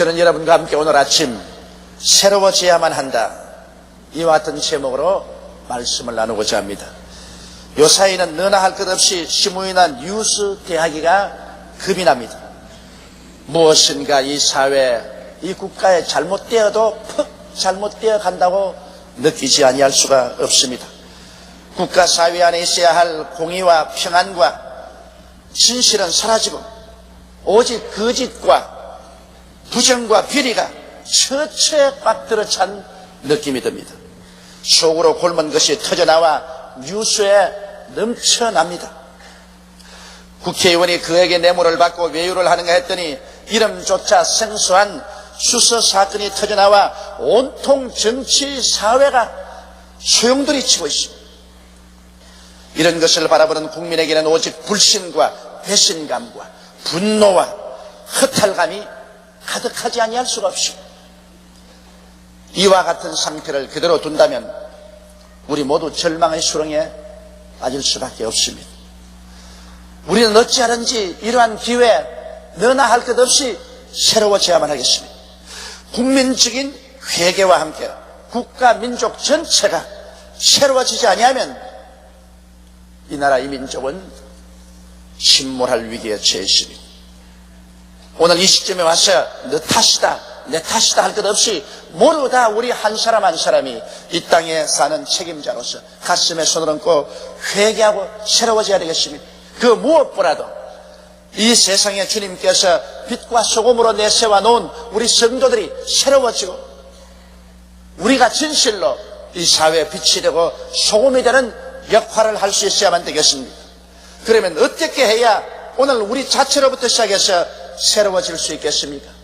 저는 여러분과 함께 오늘 아침 새로워져야만 한다. 이와 같은 제목으로 말씀을 나누고자 합니다. 요사이는 너나 할 것 없이 시무이나 뉴스 대하기가 급이 납니다. 무엇인가 이 사회, 이 국가에 잘못되어도 퍽 잘못되어 간다고 느끼지 아니할 수가 없습니다. 국가 사회 안에 있어야 할 공의와 평안과 진실은 사라지고 오직 거짓과 부정과 비리가 처처에 꽉 들어찬 느낌이 듭니다. 속으로 굶은 것이 터져나와 뉴스에 넘쳐납니다. 국회의원이 그에게 뇌물을 받고 외유를 하는가 했더니 이름조차 생소한 수서 사건이 터져나와 온통 정치 사회가 소용돌이 치고 있습니다. 이런 것을 바라보는 국민에게는 오직 불신과 배신감과 분노와 허탈감이 가득하지 아니할 수가 없습니다. 이와 같은 상태를 그대로 둔다면 우리 모두 절망의 수렁에 빠질 수밖에 없습니다. 우리는 어찌하든지 이러한 기회에 너나 할 것 없이 새로워져야만 하겠습니다. 국민적인 회개와 함께 국가 민족 전체가 새로워지지 아니하면 이 나라 이 민족은 침몰할 위기에 처해 있습니다. 오늘 이 시점에 와서 너 탓이다, 내 탓이다 할 것 없이 모두 다 우리 한 사람 한 사람이 이 땅에 사는 책임자로서 가슴에 손을 얹고 회개하고 새로워져야 되겠습니다. 그 무엇보다도 이 세상에 주님께서 빛과 소금으로 내세워 놓은 우리 성도들이 새로워지고 우리가 진실로 이 사회에 빛이 되고 소금이 되는 역할을 할 수 있어야만 되겠습니다. 그러면 어떻게 해야 오늘 우리 자체로부터 시작해서 새로워질 수 있겠습니까?